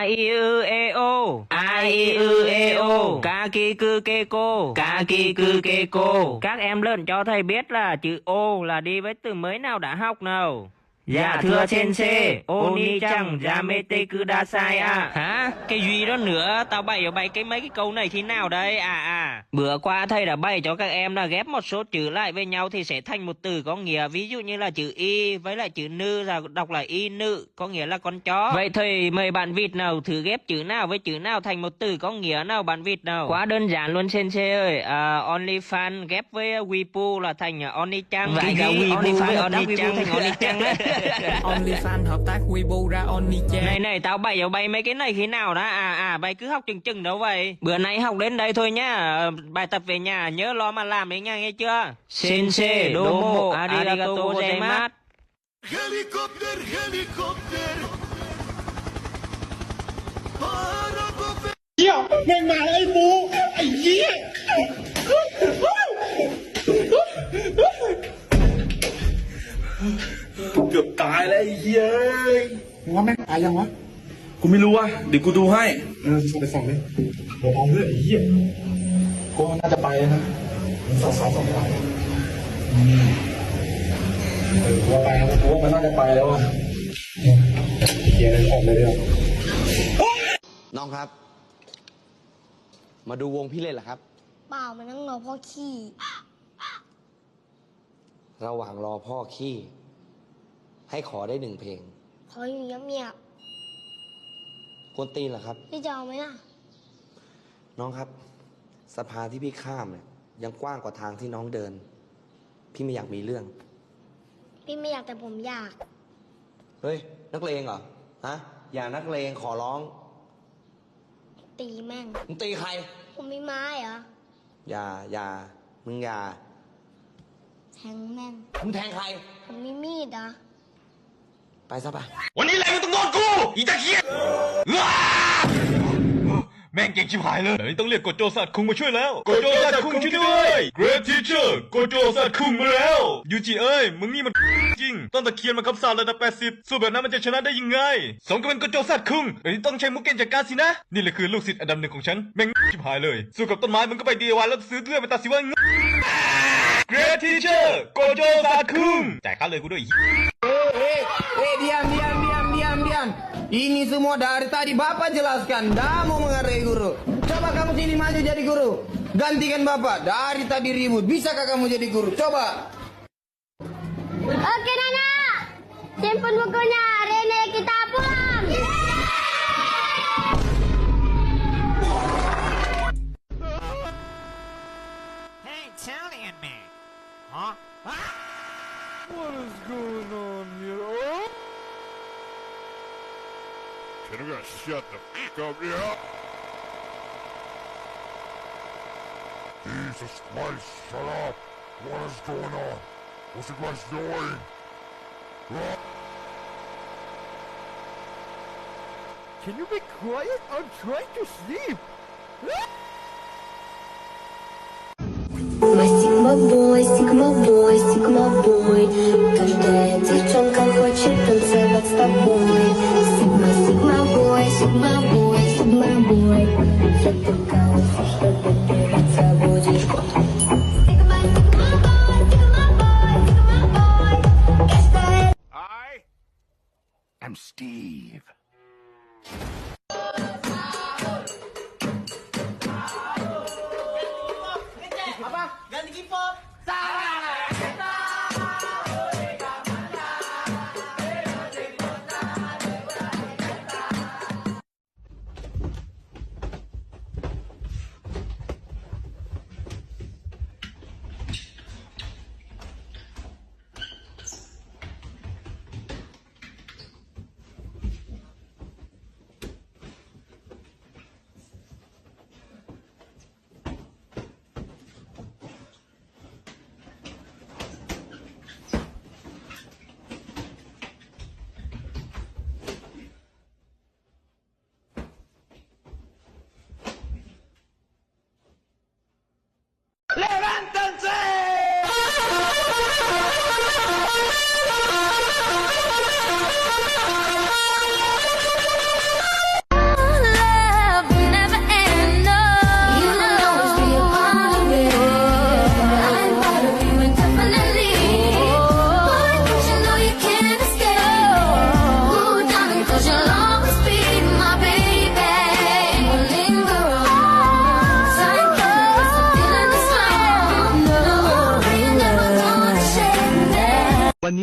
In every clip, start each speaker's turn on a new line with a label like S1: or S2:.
S1: a i u e o a i u e o ka ki ku ke ko ka ki ku ke ko các em lớn cho thầy biết là chữ o là đi với từ mới nào đã học nào. Dạ thưa sensei, Oni-chan, Yamete kudasai à. Hả? Cái gì đó nữa? Tao bày ở bày cái mấy cái câu này khi nào đây? À à. Bữa qua thầy đã bày cho các em là ghép một số chữ lại với nhau thì sẽ thành một từ có nghĩa. Ví dụ như là chữ y với lại chữ nữ là đọc là y nữ, có nghĩa là con chó. Vậy thầy mời bạn Việt nào thử ghép chữ nào với chữ nào thành một từ có nghĩa nào bạn Việt nào? Quá đơn giản luôn sensei ơi. À, OnlyFans ghép với Weibo là thành Oni-chan. Vậy cả Weibo với Oni-chan thành Oni-chan á.
S2: OnlyFans hợp tác Weibo ra OnlyChat
S1: Này này tao bày vào bay mấy cái này khi nào đó. À à bay cứ học chừng chừng đâu vậy. Bữa nay học đến đây thôi nhá. Ờ, bài tập về nhà nhớ lo mà làm đấy nha nghe chưa? Sensei domo arigato gozaimasu.
S3: Helicopter helicopter. Yo,
S4: mày mà ai bố, ai dĩa มาไอ้บูไอ้เหี้ย
S5: เกือบตายแล้วไอ้เฮ้ย
S4: มึงว่าแม่งตายยังวะ
S5: กูไม่รู้ว่ะเดี๋ยวกูดูให้
S4: เออส่งไปส่องดิบอกเอาเพื่อนไอ้เหี้ยกูว่าน่าจะไปแล้วนะสองสองสองไปเออกูว่าไปแล้วกูว่ามันน่าจะไปแล้วอะเหี้ยเลยออกเลยเดี๋ยว
S6: น้องครับ มาดูวงพี่เล่นเหรอครับ
S7: เปล่ามันนั่งรอพ่อขี้
S6: ระหว่างรอพ่อขี้ ให้ขอได้หนึ่งเพลง
S7: ขออยู่เงียบ
S6: กวนตีนเหรอครับ
S7: ๆพี่จะเอาไหมล่ะ
S6: น้องครับ สะพานที่พี่ข้ามเนี่ยยังกว้างกว่าทางที่น้องเดิน พี่ไม่อยากมีเรื่อง
S7: พี่ไม่อยากแต่ผมอยาก
S6: เฮ้ย นักเลงเหรอ ฮะ อย่านักเลงขอร้อง
S7: ตีแม่ง
S6: มึงตีใคร
S7: ผมมีไม้เหรอ
S6: อย่าอย่ามึงอย่า
S7: แทงแม่ง
S6: มึงแทงใคร
S7: ผมมีมีดเหรอ
S6: ไปซะไป
S3: วันนี้แหละมึงต้องโดนกูอีตาเคียแม่งเก่งชิบหายเลยเดี๋ยวนี้ต้องเรียกโกโจสัตว์คุงมาช่วยแล้วโกโจสัตว์คุงช่วยด้วย Great Teacher โกโจสัตว์คุงมาแล้วยูจิเอ้ยมึงนี่มันจริงต้นตะเคียนมันคำสาประดับ80 สู้แบบนั้นมันจะชนะได้ยังไงสมกับเป็นโกโจสัตว์คุงเดี๋ยวนี้ต้องใช้มุกเก่งจากการสินะ นี่แหละคือลูกศิษย์อันดับหนึ่งของฉันแม่งชิบหายเลย สู้กับต้นไม้มึงก็ไปดีวันแล้วซื้อเลื่อยมาตัดสิว่า Great Teacher โกโจสัตว์คุงจ่ายค่าเลยกูด้วย
S2: Ini semua dari tadi Bapak jelaskan. Dah mau menghargai guru. Coba kamu sini maju jadi guru. Gantikan Bapak. Dari tadi ribut. Bisakah kamu jadi guru? Coba.
S7: Oke Nana Simpen bukunya Rene kita
S8: Серега, сейчас там ко мне. Jesus Christ, shut up! What is going on? What's the guys doing? Can you be quiet? I'm trying to sleep!
S9: Мастик мобой, стик мобой, стик
S8: мобой. Thank you.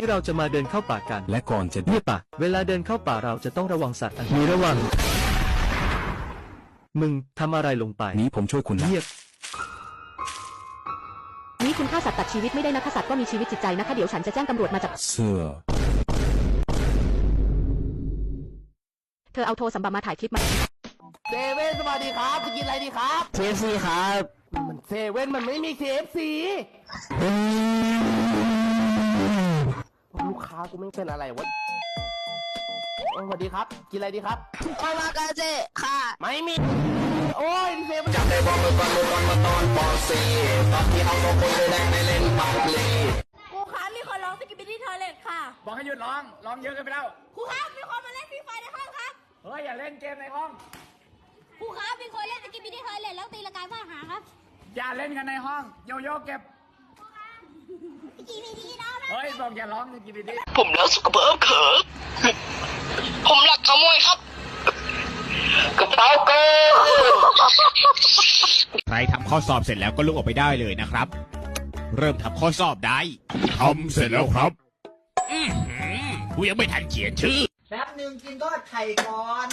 S10: เราจะมาเดินเข้าป่ากัน
S11: และก่อนจะ
S10: เงียบปากเวลาเดินเข้าป่าเราจะต้องระวังสัตว์อันมีระวัง มึงทำอะไรลงไป
S11: นี้ผมช่วยคุณนะ
S10: เงียบ
S12: นี่คุณฆ่าสัตว์ตัดชีวิตไม่ได้นะคะสัตว์ก็มีชีวิตจิตใจนะคะเดี๋ยวฉันจะแจ้งตำรวจมาจับ
S11: เสื้อ
S12: เธอเอาโทรศัพท์มาถ่ายคลิปมา
S13: เซเว่นสวัสดีครับจะกินอะไรดีครับ
S14: เคฟซีครับ
S13: มันเซเว่นมันไม่มีเคฟซีลู กค้ากูไม่งเป็นอะไรวะโอ้สวัสดีครับ กินอะไรดีครับ โอมากาเซค่ะ ไม่มี โอ้ยเซเว่นจับได้บอลมือบอลมือบอลมาตอนป .4 ตอนที่เอาสองคนเลยได้ไปเล่นบาสลี
S7: ครูคะมีคนร้องสกิปปี้ที่ทอยเลทค่ะ
S15: บอกให้หยุดร้อง ร้องเยอะเกินไปแล้ว
S7: ครูคะมีคนมาเล่นฟรีไฟในห้องครับ
S15: เฮ้ย อย่าเล่นเกมในห้อง
S7: ครูคะมีคนเล่นสกิปปี้ที่ทอยเลทแล้วตีละกายว่าหาครับ
S15: อย่าเล่นกันในห้อง โยโย่เก็บ
S7: สกิปปี้ที่น้อง
S15: เฮ้ยบอกอย่าร้องสกิปปี้ดิ
S13: ผมรักสุขภาพครับผมรักขโมยครับ กระเป๋าเกิน
S15: ใครทำข้อสอบเสร็จแล้วก็ลุกออกไปได้เลยนะครับ เริ่มทำข้อสอบได้
S16: ทำเสร็จแล้วครับ
S15: อือหือกูยังไม่ทันเขียนชื่อ
S13: แป๊บหนึ่งกินทอดไข่ก่อน